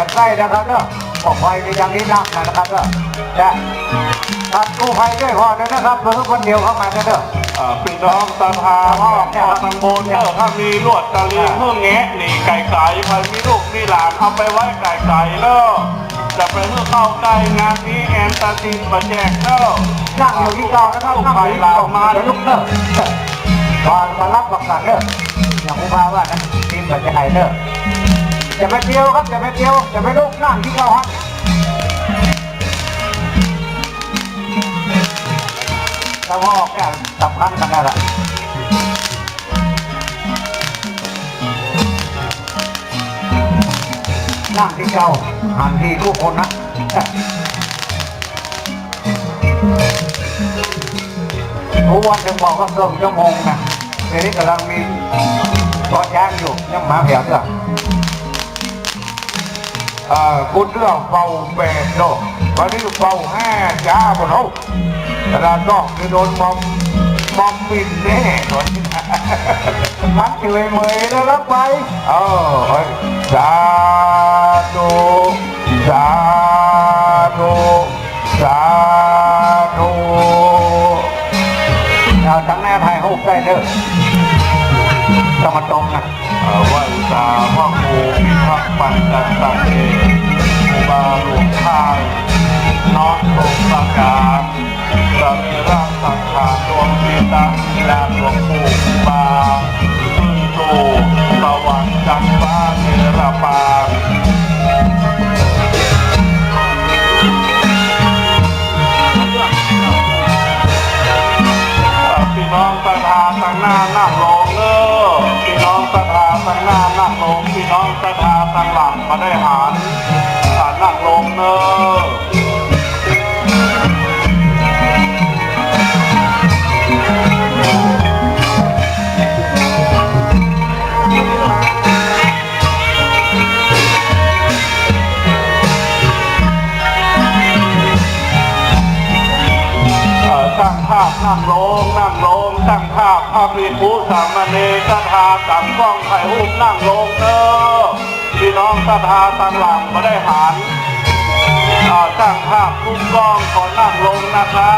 มาใกล้นะครับเนาะออกไปในอย่างนี้นักนะครับเนาะจะตัดกู้ภัยด้วยพอนะครับเพื่อคนเดียวเข้ามาเนาะอ่าพี่น้องตาพาพ่อพ่อทางบนเนอะถ้ามีลวดตะลีเพื่อแงะหนีไก่ไก่ใครมีลูกมีหลานเอาไปไว้ไก่ไก่เนอะจะไปเพื่อเข้าใกล้งานนี้แอนตาซินประแจกเนอะนั่งอยู่ที่เก่านะครับนั่งอยู่ที่เก่ามาเดี๋ยวลุกเนอะก่อนมารับประกันเนอะอย่างผู้พาว่านั้นทีมปัจจัยเนอะ จะไม่เที่ยวครับจะไม่เที่ยวจะไม่ลุกนั่งที่เก่าครับถ้าว่ออกเนี่สำคัญกันนั่แหละนั่งที่เก่าหันที่ทุกคนนะทุกวันถึงบอกว่าเกินชั่วโมงนะเดี๋ยวนี้กำลังมีรถย่างอยู่ยังมาแถวเด้อเอ่อคุณเรื่องเป่าแปดโลวันนี้เป่าห้าจ้าบนเขาแต่ละดอกคือโดนมอมมอมมินแน่ตอนนี้มันเฉยเมยแล้วรับไปเออสาธุสาธุสาธุเอาทั้งแม่ไทยหกได้เด้อต้องมาตรงนะอ่าสาพ่อ กษุสามเณรคทาสังกล้องไข่หุ้มนั่งลงเออพี่น้องคทาทางหลังมาได้หันอ่าตั้งภาพทุกกล้องขอนั่งลงนะครั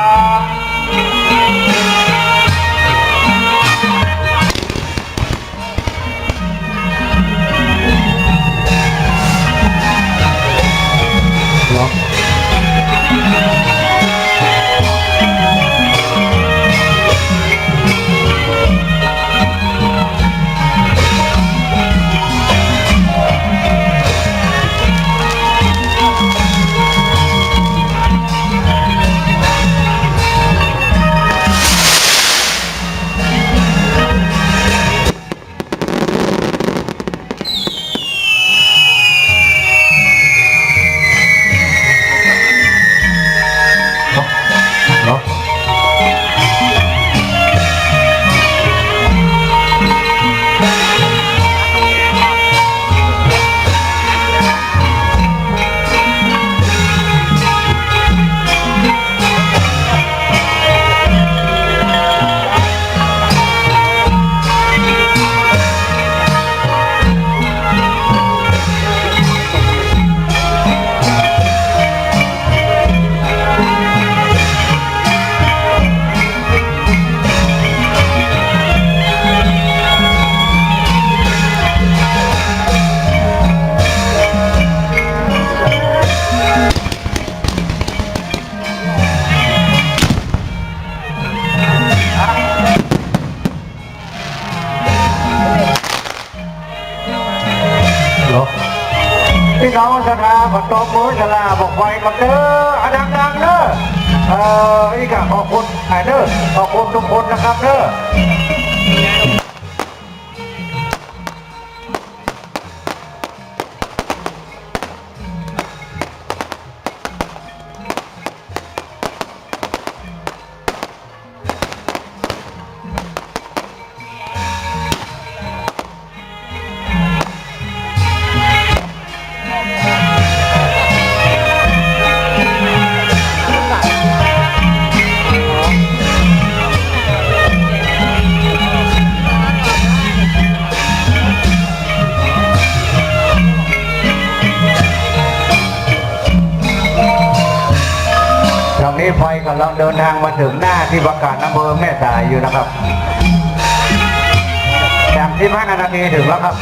พี่น้องชนะขอตบมือชลาบอกไว้กับเด้ออันดังๆเด้อเอ่อนี่ก็ขอบคุณไอ้เด้อขอบคุณทุกคนนะครับเด้อำลังเดินทางมาถึงหน้าที่ประกาศอำเภอแม่สายอยู่นะครับสามสิบห้านาทีถึงแล้วครับ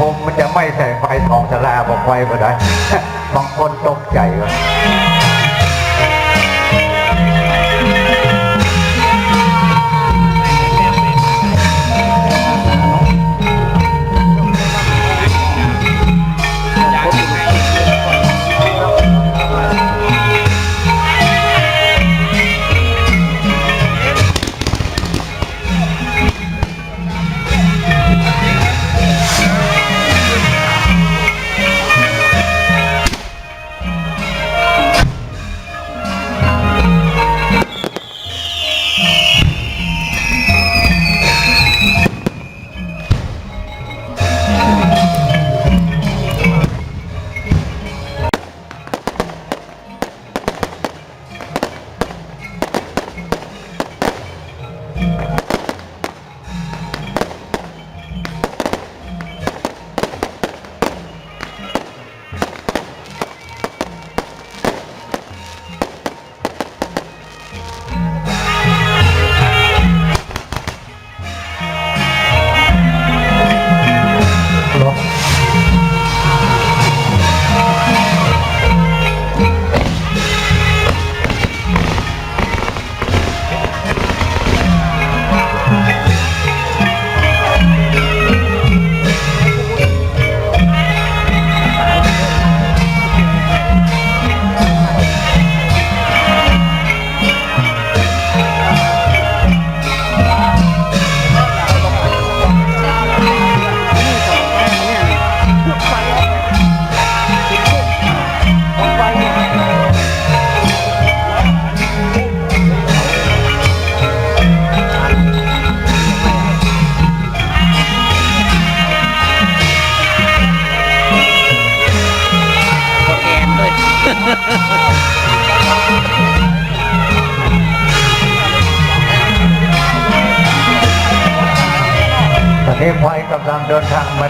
มันไม่ผมมันจะไม่ใส่ไฟสองจะลาบอกไฟก็ได้ บางคนตกใจ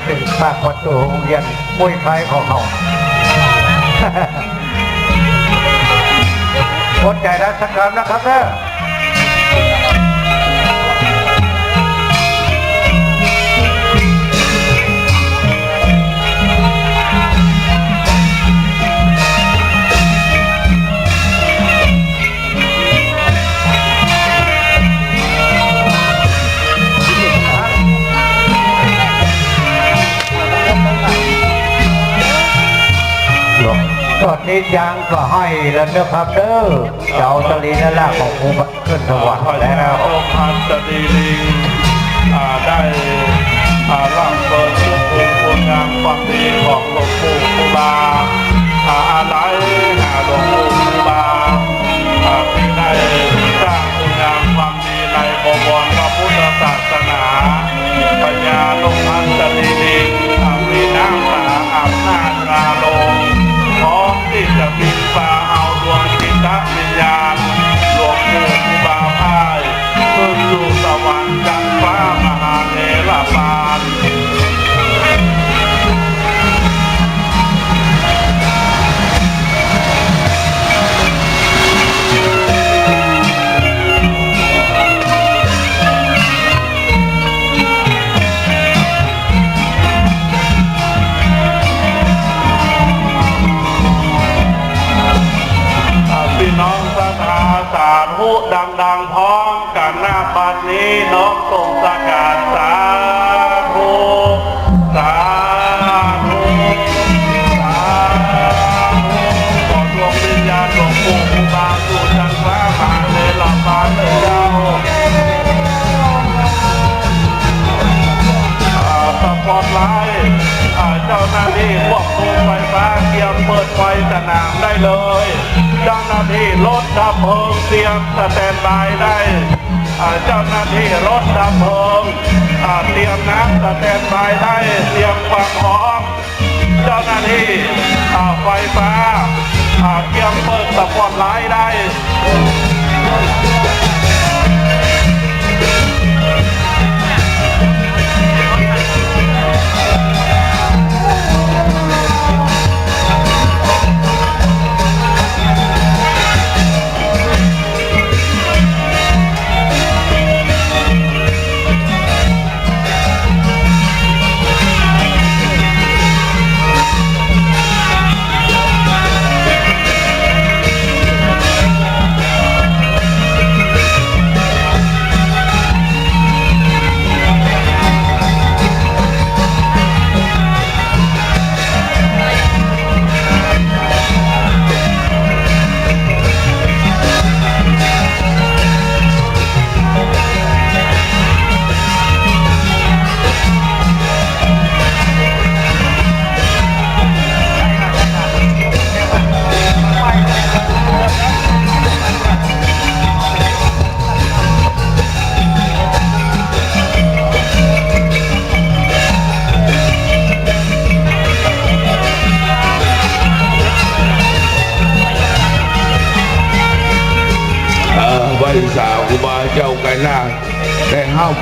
ถึงปากประตูโรงเรียนมุ้ยไฟของเขาอดใจรักสักคำนะครับเนอะตอนนี้ยางก็ให้แล้วนะครับเด้อเจ้าตะลีนั่นแหละของภูมิขึ้นสวรรค์แล้ยาวองค์พันตดีลิงได้ร่างเปิดทุกคุณคุณงามความดีของหลวง เลย เจ้าหน้าที่รถดับเพลิงเตรียมสแตนบายได้เจ้าหน้าที่รถดับเพลิงเตรียมน้ำสแตนบายได้เตรียมความพร้อมเจ้าหน้าที่ไฟฟ้าอ่าเตรียมเปิดสปอตไลท์ได้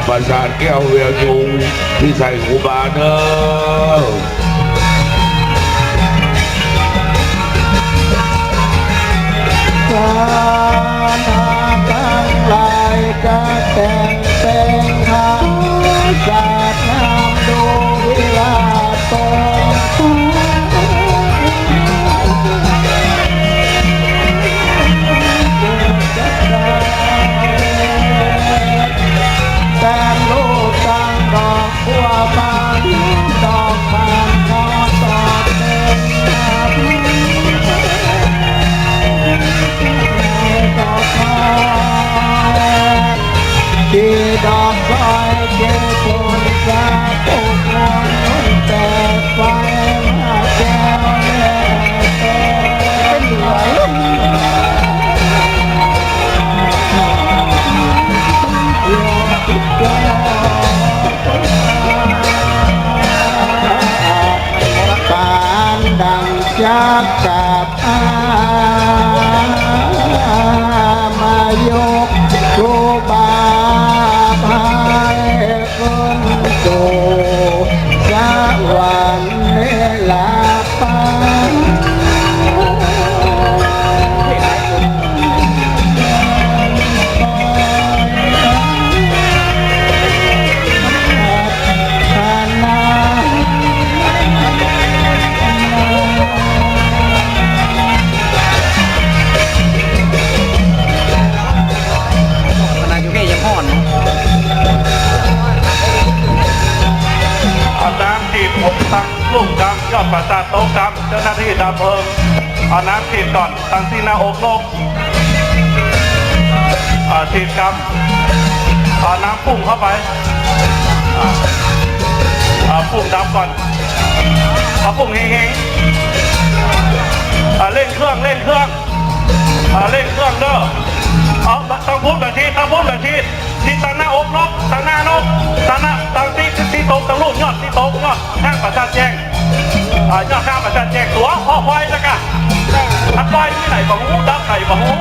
ประสาทแก้วเวียงยุงที่ใส่หูบาเนอการหาตั้งลายกระแตงแตงหาใจ จากกับอา ประสาทโต๊ะกำเจ้าหน้าที่ดับเพลิงเอาน้ำฉีดก่อนตั้งที่หน้าอกนกอ่าฉีดกำเอาน้ำพุ่งเข้าไปอ่าอ่าพุ่งดับก่อนเอาพุ่งเฮงๆอ่าเร่งเครื่องเร่งเครื่องอาเร่งเครื่องเด้อเอาตั้งพุ่งแบบทีตั้งพุ่งแบบทีที่ตั้งหน้าอกนกตั้งหน้านกตั้งหน้าตั้งที่ที่โต๊ะตั้งลูกยอดที่โต๊ะยอดข้างประสาทแจ้ง เจ้าข้างประสาทแจกตัวพ่อควายสักกะอันไฟที่ไหนบ่หูดับไหนบ่หู